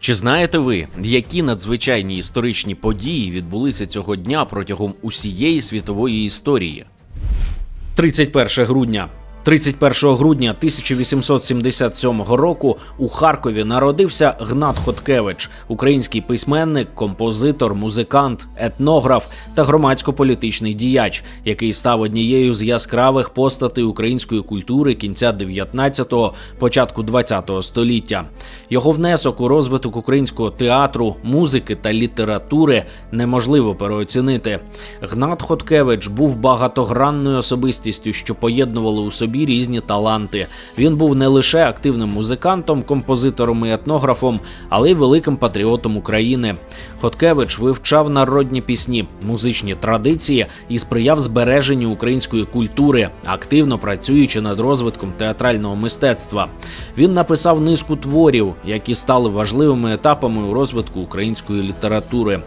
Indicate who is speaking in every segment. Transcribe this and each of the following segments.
Speaker 1: Чи знаєте ви, які надзвичайні історичні події відбулися цього дня протягом усієї світової історії? 31 грудня. 31 грудня 1877 року у Харкові народився Гнат Хоткевич, український письменник, композитор, музикант, етнограф та громадсько-політичний діяч, який став однією з яскравих постатей української культури кінця 19-го, початку 20-го століття. Його внесок у розвиток українського театру, музики та літератури неможливо переоцінити. Гнат Хоткевич був багатогранною особистістю, що поєднували у собі різні таланти. Він був не лише активним музикантом, композитором і етнографом, але й великим патріотом України. Хоткевич вивчав народні пісні, музичні традиції і сприяв збереженню української культури, активно працюючи над розвитком театрального мистецтва. Він написав низку творів, які стали важливими етапами у розвитку української літератури.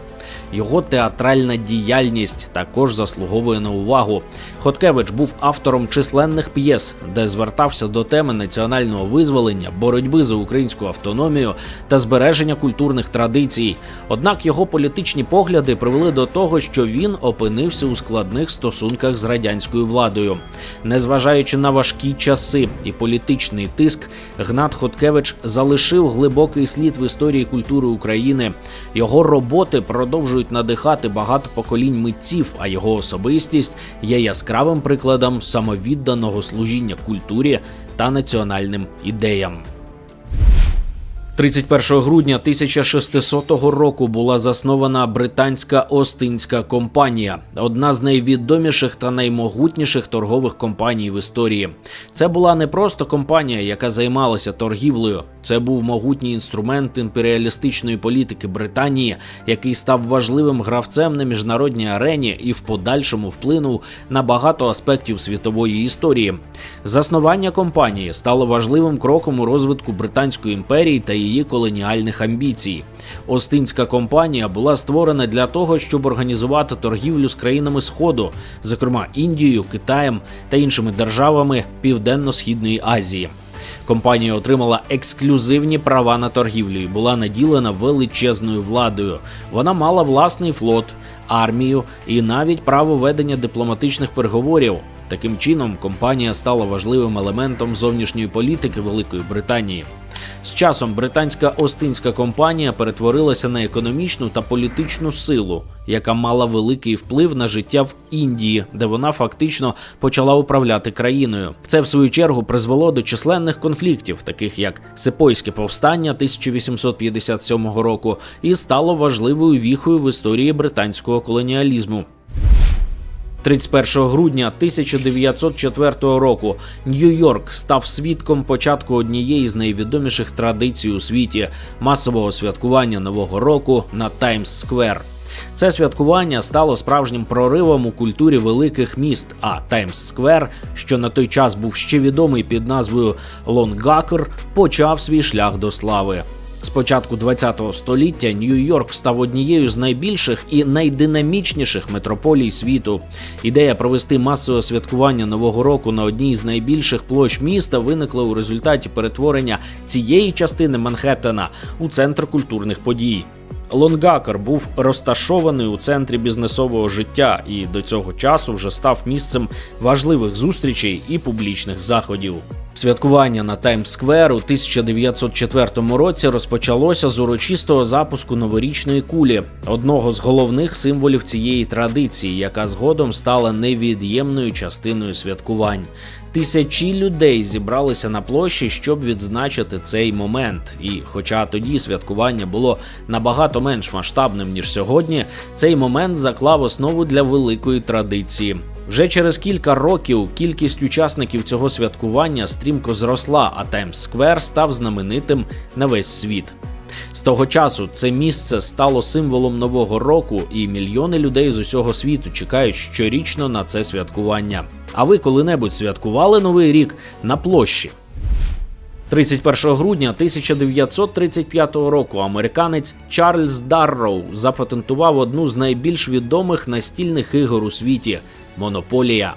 Speaker 1: Його театральна діяльність також заслуговує на увагу. Хоткевич був автором численних п'єс, де звертався до теми національного визволення, боротьби за українську автономію та збереження культурних традицій. Однак його політичні погляди привели до того, що він опинився у складних стосунках з радянською владою. Незважаючи на важкі часи і політичний тиск, Гнат Хоткевич залишив глибокий слід в історії культури України. Його роботи продовжують надихати багато поколінь митців, а його особистість є яскравим прикладом самовідданого служіння культурі та національним ідеям. 31 грудня 1600 року була заснована британська Остинська компанія, одна з найвідоміших та наймогутніших торгових компаній в історії. Це була не просто компанія, яка займалася торгівлею. Це був могутній інструмент імперіалістичної політики Британії, який став важливим гравцем на міжнародній арені і в подальшому вплинув на багато аспектів світової історії. Заснування компанії стало важливим кроком у розвитку Британської імперії та її колоніальних амбіцій. Остинська компанія була створена для того, щоб організувати торгівлю з країнами Сходу, зокрема Індією, Китаєм та іншими державами Південно-Східної Азії. Компанія отримала ексклюзивні права на торгівлю і була наділена величезною владою. Вона мала власний флот, армію і навіть право ведення дипломатичних переговорів. Таким чином, компанія стала важливим елементом зовнішньої політики Великої Британії. З часом британська Остинська компанія перетворилася на економічну та політичну силу, яка мала великий вплив на життя в Індії, де вона фактично почала управляти країною. Це в свою чергу призвело до численних конфліктів, таких як Сепойське повстання 1857 року, і стало важливою віхою в історії британського колоніалізму. 31 грудня 1904 року Нью-Йорк став свідком початку однієї з найвідоміших традицій у світі масового святкування Нового року на Таймс-сквер. Це святкування стало справжнім проривом у культурі великих міст. А Таймс-сквер, що на той час був ще відомий під назвою Лонгакер, почав свій шлях до слави. З початку ХХ століття Нью-Йорк став однією з найбільших і найдинамічніших метрополій світу. Ідея провести масове святкування нового року на одній з найбільших площ міста виникла у результаті перетворення цієї частини Манхеттена у центр культурних подій. Лонгакер був розташований у центрі бізнесового життя і до цього часу вже став місцем важливих зустрічей і публічних заходів. Святкування на Таймс-сквер у 1904 році розпочалося з урочистого запуску новорічної кулі, одного з головних символів цієї традиції, яка згодом стала невід'ємною частиною святкувань. Тисячі людей зібралися на площі, щоб відзначити цей момент. І, хоча тоді святкування було набагато менш масштабним ніж сьогодні, цей момент заклав основу для великої традиції. Вже через кілька років кількість учасників цього святкування стрімко зросла, а Таймс-сквер став знаменитим на весь світ. З того часу це місце стало символом нового року, і мільйони людей з усього світу чекають щорічно на це святкування. А ви коли-небудь святкували новий рік на площі? 31 грудня 1935 року американець Чарльз Дарроу запатентував одну з найбільш відомих настільних ігор у світі Монополія.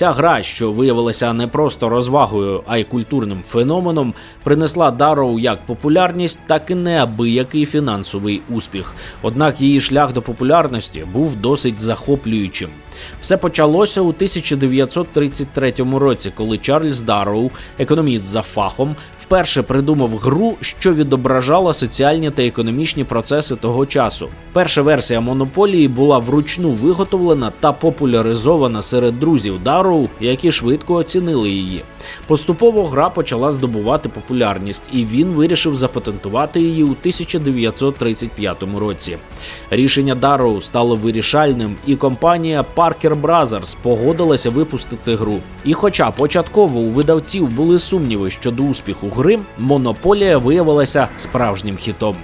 Speaker 1: Ця гра, що виявилася не просто розвагою, а й культурним феноменом, принесла Дарроу як популярність, так і неабиякий фінансовий успіх. Однак її шлях до популярності був досить захоплюючим. Все почалося у 1933 році, коли Чарльз Дарроу, економіст за фахом, вперше придумав гру, що відображала соціальні та економічні процеси того часу. Перша версія монополії була вручну виготовлена та популяризована серед друзів Дарроу, які швидко оцінили її. Поступово гра почала здобувати популярність, і він вирішив запатентувати її у 1935 році. Рішення Дарроу стало вирішальним, і компанія Parker Brothers погодилася випустити гру. І хоча початково у видавців були сумніви щодо успіху гри, монополія виявилася справжнім хітом.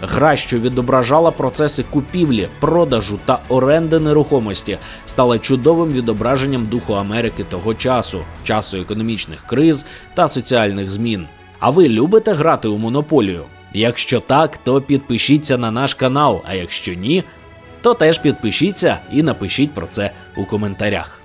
Speaker 1: Гра, що відображала процеси купівлі, продажу та оренди нерухомості, стала чудовим відображенням духу Америки того часу, часу економічних криз та соціальних змін. А ви любите грати у монополію? Якщо так, то підпишіться на наш канал. А якщо ні, то теж підпишіться і напишіть про це у коментарях.